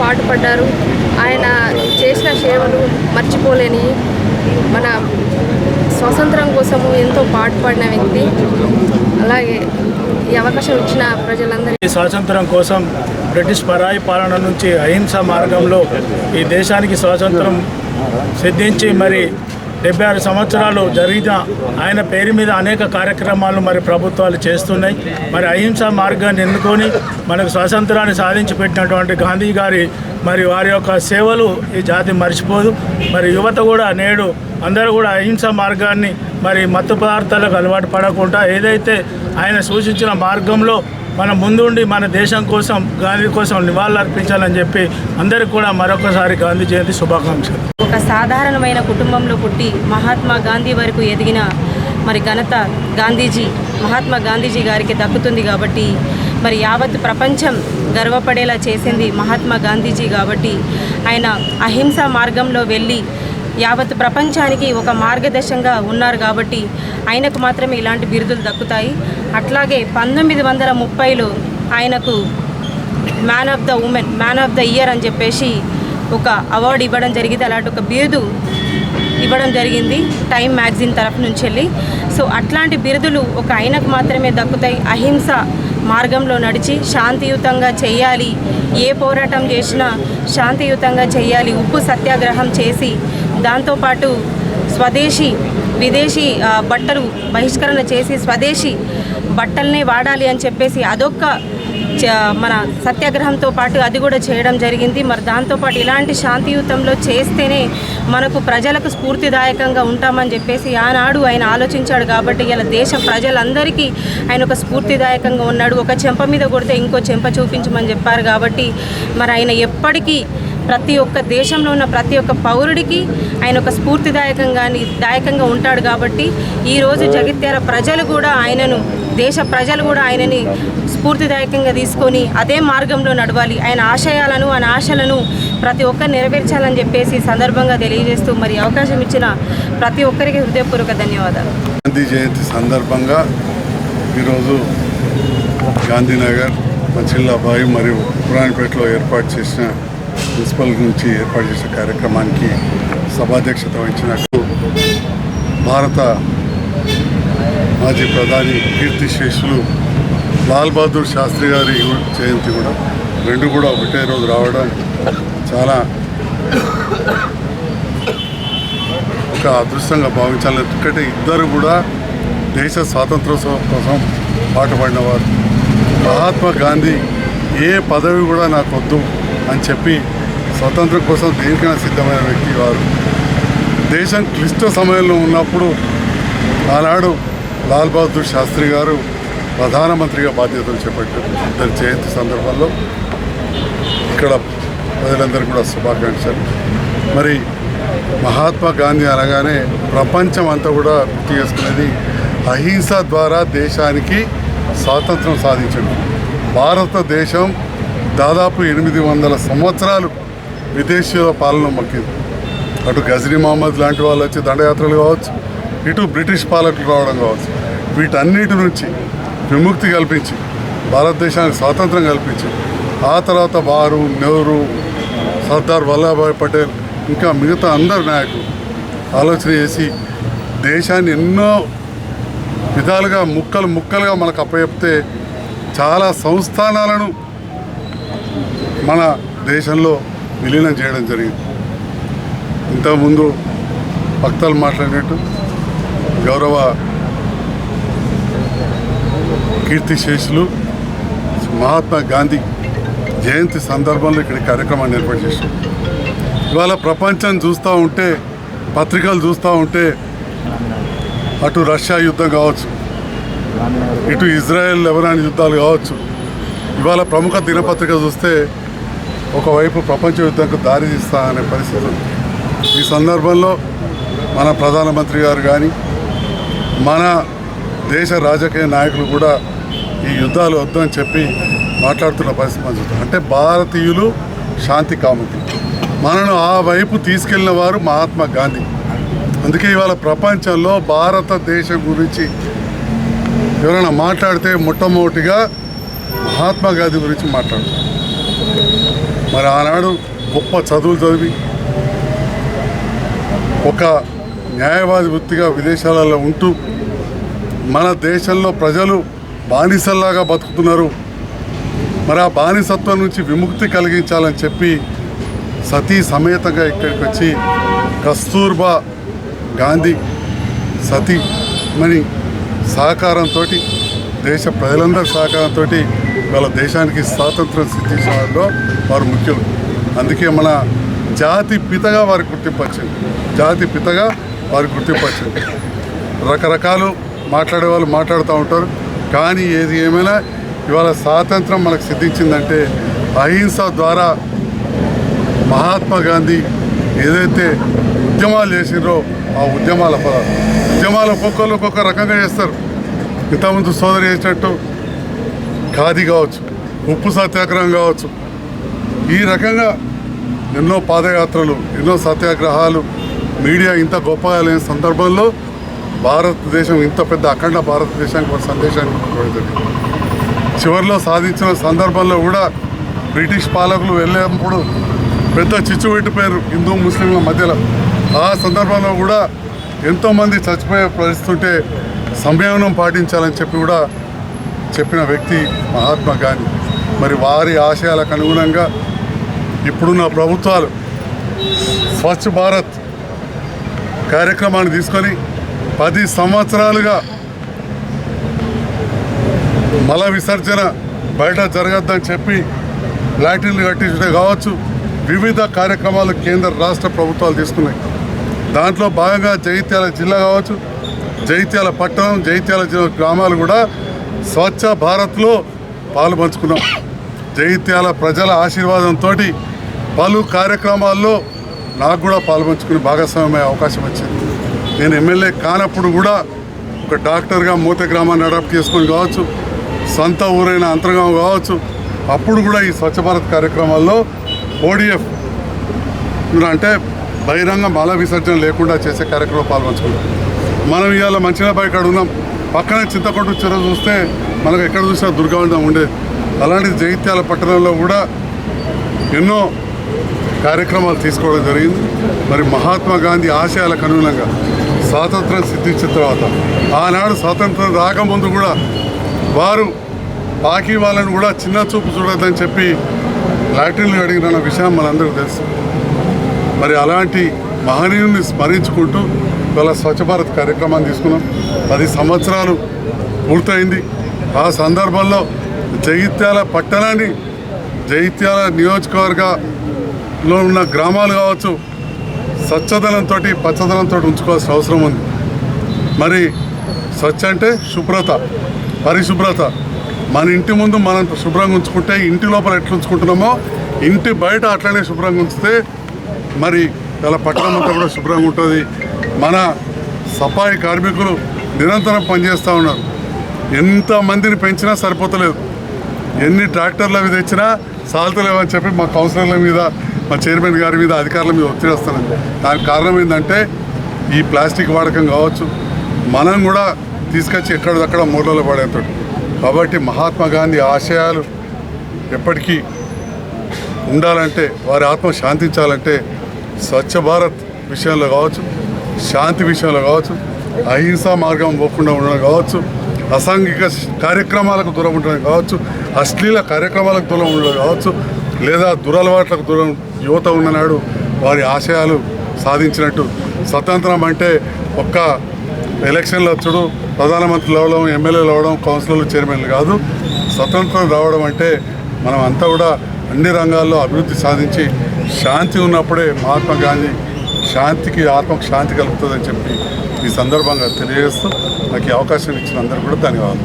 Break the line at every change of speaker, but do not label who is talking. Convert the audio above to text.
పాటుపడ్డారు. ఆయన చేసిన సేవలు మర్చిపోలేని మన స్వాతంత్రం కోసము ఎంతో పాటుపడిన వ్యక్తి. అలాగే ఈ అవకాశం ఇచ్చిన ప్రజలందరికీ
ఈ స్వాతంత్రం కోసం బ్రిటిష్ పరాయి పాలన నుంచి అహింస మార్గంలో ఈ దేశానికి స్వాతంత్రం సిద్ధించి మరి డెబ్బై ఆరు సంవత్సరాలు జరిగిన ఆయన పేరు మీద అనేక కార్యక్రమాలు మరి ప్రభుత్వాలు చేస్తున్నాయి. మరి అహింస మార్గాన్ని ఎన్నుకొని మనకు స్వాతంత్రాన్ని సాధించి పెట్టినటువంటి గాంధీ గారి మరి వారి యొక్క సేవలు ఈ జాతి మర్చిపోదు. మరి యువత కూడా నేడు అందరూ కూడా అహింస మార్గాన్ని మరి మత్తు పదార్థాలకు అలవాటు పడకుండా ఏదైతే ఆయన సూచించిన మార్గంలో మనం ముందుండి మన దేశం కోసం గాంధీ కోసం నివాళులు అర్పించాలని చెప్పి అందరికీ కూడా మరొకసారి గాంధీ జయంతి శుభాకాంక్షలు.
ఒక సాధారణమైన కుటుంబంలో పుట్టి మహాత్మా గాంధీ వరకు ఎదిగిన మరి ఘనత గాంధీజీ మహాత్మా గాంధీజీ గారికి దక్కుతుంది కాబట్టి మరి యావత్ ప్రపంచం గర్వపడేలా చేసింది మహాత్మా గాంధీజీ కాబట్టి ఆయన అహింస మార్గంలో వెళ్ళి యావత్ ప్రపంచానికి ఒక మార్గదర్శంగా ఉన్నారు కాబట్టి ఆయనకు మాత్రమే ఇలాంటి బిరుదులు దక్కుతాయి. అట్లాగే పంతొమ్మిది వందల ముప్పైలో ఆయనకు man of the women man of the year అని చెప్పేసి ఒక అవార్డు ఇవ్వడం జరిగింది. అలాంటి ఒక బిరుదు ఇవ్వడం జరిగింది టైమ్ మ్యాగజైన్ తరఫు నుంచి వెళ్ళి. సో అట్లాంటి బిరుదులు ఒక ఆయనకు మాత్రమే దక్కుతాయి. అహింస మార్గంలో నడిచి శాంతియుతంగా చేయాలి. ఏ పోరాటం చేసినా శాంతియుతంగా చేయాలి. ఉప్పు సత్యాగ్రహం చేసి దాంతోపాటు స్వదేశీ విదేశీ బట్టలు బహిష్కరణ చేసి స్వదేశీ బట్టల్నే వాడాలి అని చెప్పేసి అదొక్క మన సత్యాగ్రహంతో పాటు అది కూడా చేయడం జరిగింది. మరి దాంతోపాటు ఇలాంటి శాంతియుతంలో చేస్తేనే మనకు ప్రజలకు స్ఫూర్తిదాయకంగా ఉంటామని చెప్పేసి ఆనాడు ఆయన ఆలోచించాడు కాబట్టి ఇలా దేశం ప్రజలందరికీ ఆయన ఒక స్ఫూర్తిదాయకంగా ఉన్నాడు. ఒక చెంప మీద కొడితే ఇంకో చెంప చూపించమని చెప్పారు కాబట్టి మరి ఆయన ఎప్పటికీ ప్రతి ఒక్క దేశంలో ఉన్న ప్రతి ఒక్క పౌరుడికి ఆయన ఒక స్ఫూర్తిదాయకంగా దాయకంగా ఉంటాడు కాబట్టి ఈరోజు జగిత్యాల ప్రజలు కూడా ఆయనను దేశ ప్రజలు కూడా ఆయనని స్ఫూర్తిదాయకంగా తీసుకొని అదే మార్గంలో నడవాలి. ఆయన ఆశయాలను ఆయన ఆశలను ప్రతి ఒక్కరు నెరవేర్చాలని చెప్పేసి సందర్భంగా తెలియజేస్తూ మరి అవకాశం ఇచ్చిన ప్రతి ఒక్కరికి హృదయపూర్వక ధన్యవాదాలు.
గాంధీ జయంతి సందర్భంగా ఈరోజు గాంధీనగర్ మచిల్లాబాయి మరియు పురాణపేటలో ఏర్పాటు చేసిన మున్సిపల్ నుంచి ఏర్పాటు చేసిన కార్యక్రమానికి సభాధ్యక్షత వహించినట్టు భారత మాజీ ప్రధాని కీర్తిశేషులు లాల్ బహదూర్ శాస్త్రి గారి జయంతి కూడా రెండు కూడా ఒకటే రోజు రావడం చాలా ఒక అదృష్టంగా భావించాలి. ఎందుకంటే ఇద్దరు కూడా దేశ స్వాతంత్రోత్సవం కోసం పాటుపడినవారు మహాత్మా గాంధీ ఏ పదవి కూడా నాకు వద్దు అని చెప్పి స్వతంత్రం కోసం దేనికైనా సిద్ధమైన వ్యక్తి వారు దేశం క్లిష్ట సమయంలో ఉన్నప్పుడు ఆనాడు లాల్ బహదూర్ శాస్త్రి గారు ప్రధానమంత్రిగా బాధ్యతలు చేపట్టారు. ఇద్దరి జయంతి సందర్భంలో ఇక్కడ ప్రజలందరూ కూడా శుభాకాంక్షలు. మరి మహాత్మా గాంధీ అనగానే ప్రపంచం అంతా కూడా గుర్తు చేసుకునేది అహింస ద్వారా దేశానికి స్వాతంత్రం సాధించడం. భారతదేశం దాదాపు ఎనిమిది వందల సంవత్సరాలు విదేశీయుల పాలన మొక్కింది. అటు గజనీ మహమ్మద్ లాంటి వాళ్ళు వచ్చి దండయాత్రలు కావచ్చు ఇటు బ్రిటిష్ పాలకులు రావడం కావచ్చు వీటన్నిటి నుంచి విముక్తి కల్పించి భారతదేశానికి స్వాతంత్రం కల్పించి ఆ తర్వాత బారు నెహ్రూ సర్దార్ వల్లభాయ్ పటేల్ ఇంకా మిగతా అందరు నాయకులు ఆలోచన చేసి దేశాన్ని ఎన్నో విధాలుగా ముక్కలు ముక్కలుగా మనకు అప్పచెప్తే చాలా సంస్థానాలను మన దేశంలో విలీనం చేయడం జరిగింది. ఇంతకుముందు భక్తాలు మాట్లాడినట్టు గౌరవ కీర్తిశేషులు మహాత్మా గాంధీ జయంతి సందర్భంలో ఇక్కడ కార్యక్రమాన్ని ఏర్పాటు చేశాం ఇవాళ ప్రపంచం చూస్తూ ఉంటే పత్రికలు చూస్తూ ఉంటే అటు రష్యా యుద్ధం కావచ్చు ఇటు ఇజ్రాయెల్ లెబనాన్ యుద్ధాలు కావచ్చు ఇవాళ ప్రముఖ దినపత్రిక చూస్తే ఒకవైపు ప్రపంచ యుద్ధంకు దారి తీస్తా అనే పరిస్థితి ఉంది. ఈ సందర్భంలో మన ప్రధానమంత్రి గారు కానీ మన దేశ రాజకీయ నాయకులు కూడా ఈ యుద్ధాలు వద్దని చెప్పి మాట్లాడుతున్న పరిస్థితి మనం అంటే భారతీయులు శాంతి కాముకులు మనను ఆ వైపు తీసుకెళ్ళిన వారు మహాత్మా గాంధీ. అందుకే ఇవాళ ప్రపంచంలో భారతదేశం గురించి ఎవరైనా మాట్లాడితే మొట్టమొదటిగా మహాత్మా గాంధీ గురించి మాట్లాడతారు. మరి ఆనాడు గొప్ప చదువులు చదివి ఒక న్యాయవాది వృత్తిగా విదేశాలలో ఉంటూ మన దేశంలో ప్రజలు బానిసల్లాగా బతుకుతున్నారు. మరి ఆ బానిసత్వం నుంచి విముక్తి కలిగించాలని చెప్పి సతీ సమేతంగా ఇక్కడికి వచ్చి కస్తూర్బా గాంధీ సతీ మని సహకారంతో దేశ ప్రజలందరి సహకారంతో వాళ్ళ దేశానికి స్వాతంత్రం సిద్ధించిన వారిలో వారు ముఖ్యులు. అందుకే మన జాతి పితగా వారి గుర్తింపు వచ్చింది జాతి పితగా వారి గుర్తింపు వచ్చింది రకరకాలు మాట్లాడే వాళ్ళు మాట్లాడుతూ ఉంటారు. కానీ ఏది ఏమైనా ఇవాళ స్వాతంత్రం మనకు సిద్ధించిందంటే అహింస ద్వారా మహాత్మా గాంధీ ఏదైతే ఉద్యమాలు చేసిండ్రో ఆ ఉద్యమాల ఫలాలు. ఉద్యమాలు ఒక్కొక్కరు ఒక్కొక్క రకంగా చేస్తారు. ఇంతకుముందు సోదరి చేసినట్టు ఖాదీ కావచ్చు ఉప్పు సత్యాగ్రహం కావచ్చు. ఈ రకంగా ఎన్నో పాదయాత్రలు ఎన్నో సత్యాగ్రహాలు మీడియా ఇంత గొప్పగా లేని సందర్భంలో భారతదేశం ఇంత పెద్ద అఖండ భారతదేశానికి ఒక సందేశాన్ని చివరిలో సాధించిన సందర్భంలో కూడా బ్రిటిష్ పాలకులు వెళ్ళేప్పుడు పెద్ద చిచ్చు పెట్టిపోయారు హిందూ ముస్లింల మధ్యలో. ఆ సందర్భంలో కూడా ఎంతోమంది చచ్చిపోయే పరిస్థితుంటే సంయమనం పాటించాలని చెప్పి కూడా చెప్పిన వ్యక్తి మహాత్మా గాంధీ. మరి వారి ఆశయాలకు అనుగుణంగా ఇప్పుడున్న ప్రభుత్వాలు స్వచ్ఛ భారత్ కార్యక్రమాన్ని తీసుకొని పది సంవత్సరాలుగా మల విసర్జన బయట జరగద్దని చెప్పి లాటిన్లు కట్టించడం కావచ్చు వివిధ కార్యక్రమాలు కేంద్ర రాష్ట్ర ప్రభుత్వాలు తీసుకున్నాయి. దాంట్లో భాగంగా జైత్యాల జిల్లా కావచ్చు జైత్యాల పట్టణం జైత్యాల జిల్లా గ్రామాలు కూడా స్వచ్ఛ భారత్లో పాలు పంచుకున్నాం జగిత్యాల ప్రజల ఆశీర్వాదంతో పలు కార్యక్రమాల్లో నాకు కూడా పాల్పంచుకుని భాగస్వామ్య అవకాశం వచ్చింది. నేను ఎమ్మెల్యే కానప్పుడు కూడా ఒక డాక్టర్గా మూత గ్రామాన్ని అడాప్ట్ చేసుకొని కావచ్చు సొంత ఊరైన అంతర్గాం కావచ్చు అప్పుడు కూడా ఈ స్వచ్ఛ భారత్ కార్యక్రమాల్లో ఓడిఎఫ్ అంటే బహిరంగ మల విసర్జన లేకుండా చేసే కార్యక్రమం పాల్పంచుకున్నాం. మనం ఇవాళ మంచిగా కాడ ఉన్నాం. పక్కనే చింతకొట్టు చెరువు చూస్తే మనకు ఎక్కడ చూసినా దుర్గంధం ఉండేది అలాంటి జైత్యాల పట్టణంలో కూడా ఎన్నో కార్యక్రమాలు తీసుకోవడం జరిగింది. మరి మహాత్మా గాంధీ ఆశయాలకు అనుగుణంగా స్వాతంత్రం సిద్ధించిన తర్వాత ఆనాడు స్వాతంత్రం రాకముందు కూడా వారు బాకీ వాళ్ళని కూడా చిన్న చూపు చూడొద్దని చెప్పి లాటిన్లు అడిగిన విషయం మనందరికీ తెలుసు. మరి అలాంటి మహనీయుని స్మరించుకుంటూ ఇవాళ స్వచ్ఛ భారత్ కార్యక్రమాన్ని తీసుకున్నాం. పది సంవత్సరాలు పూర్తయింది. ఆ సందర్భంలో జగిత్యాల పట్టణాన్ని జగిత్యాల నియోజకవర్గంలో ఉన్న గ్రామాలు కావచ్చు స్వచ్ఛదనంతో పచ్చదనంతో ఉంచుకోవాల్సిన అవసరం ఉంది. మరి స్వచ్ఛ అంటే శుభ్రత పరిశుభ్రత. మన ఇంటి ముందు మనం శుభ్రంగా ఉంచుకుంటే ఇంటి లోపల ఎట్లా ఉంచుకుంటున్నామో ఇంటి బయట అట్లనే శుభ్రంగా ఉంచితే మరి ఇలా పట్టణం అంతా కూడా శుభ్రంగా ఉంటుంది. మన సఫాయి కార్మికులు నిరంతరం పనిచేస్తూ ఉన్నారు. ఎంతమందిని పెంచినా సరిపోతలేదు. ఎన్ని ట్రాక్టర్లు అవి తెచ్చినా సాల్తలేవని చెప్పి మా కౌన్సిలర్ల మీద మా చైర్మన్ గారి మీద అధికారుల మీద ఒత్తిడి వస్తున్నాను దానికి కారణం ఏంటంటే ఈ ప్లాస్టిక్ వాడకం కావచ్చు. మనం కూడా తీసుకొచ్చి ఎక్కడదక్కడ మూలలో పడేంతటి కాబట్టి మహాత్మా గాంధీ ఆశయాలు ఎప్పటికీ ఉండాలంటే వారి ఆత్మ శాంతించాలంటే స్వచ్ఛ భారత్ విషయంలో కావచ్చు శాంతి విషయంలో కావచ్చు అహింసా మార్గం పోకుండా ఉండడం కావచ్చు అసాంఘిక కార్యక్రమాలకు దూరం ఉండడం కావచ్చు అశ్లీల కార్యక్రమాలకు దూరం ఉండడం కావచ్చు లేదా దురలవాట్లకు దూరం యువత ఉన్ననాడు వారి ఆశయాలు సాధించినట్టు. స్వతంత్రం అంటే ఒక్క ఎలక్షన్లు వచ్చుడు ప్రధానమంత్రి అవడం ఎమ్మెల్యేలు అవడం కౌన్సిలర్లు చైర్మన్లు కాదు. స్వతంత్రం రావడం అంటే మనం అంతా కూడా అన్ని రంగాల్లో అభివృద్ధి సాధించి శాంతి ఉన్నప్పుడే మహాత్మా గాంధీ శాంతికి ఆత్మకు శాంతి కలుగుతుందని చెప్పి ఈ సందర్భంగా తెలియజేస్తూ నాకు ఈ అవకాశం ఇచ్చిన అందరూ కూడా ధన్యవాదాలు.